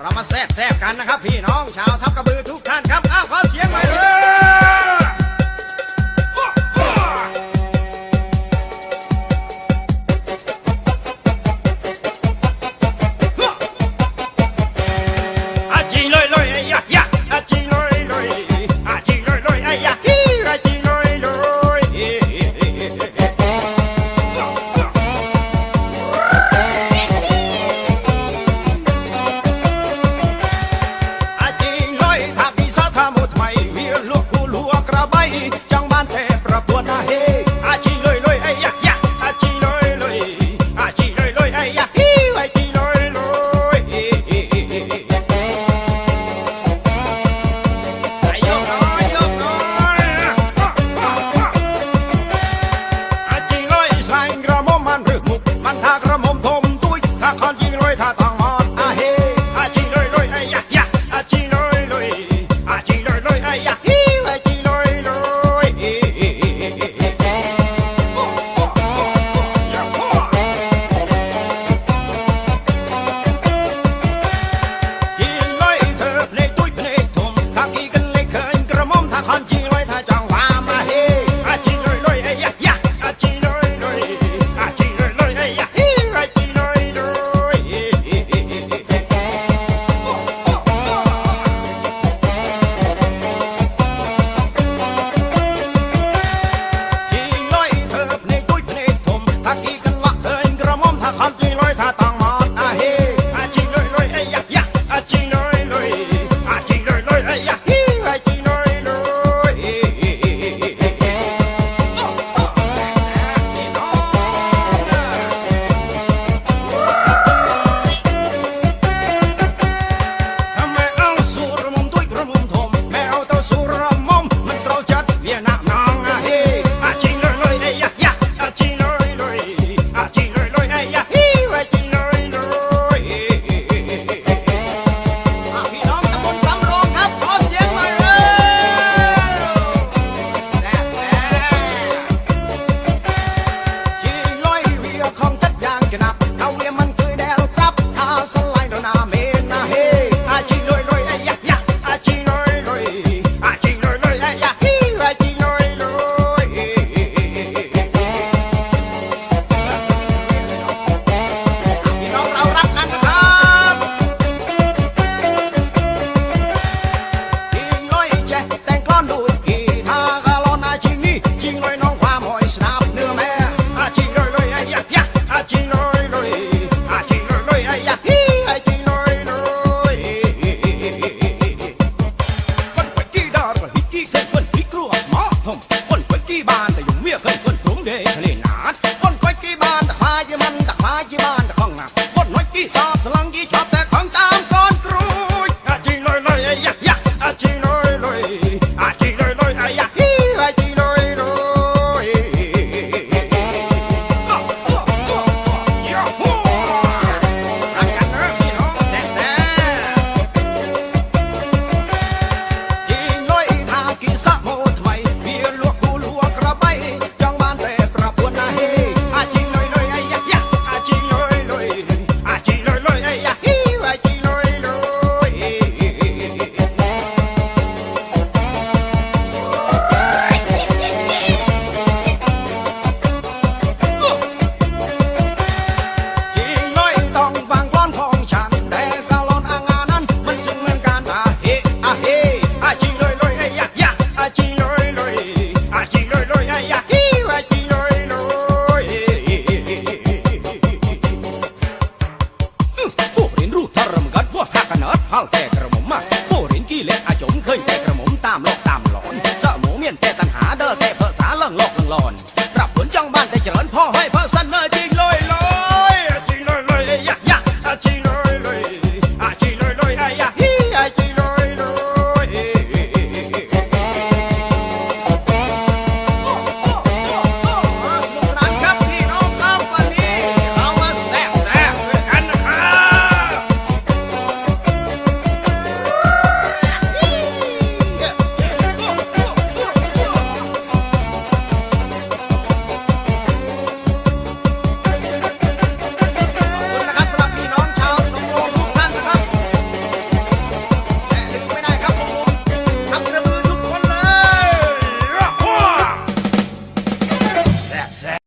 เรามาแซ่บแซ่บกันนะครับ พี่น้องชาวทับกระบือทุกท่านครับอ้าวขอเสียงหน่เลย agramo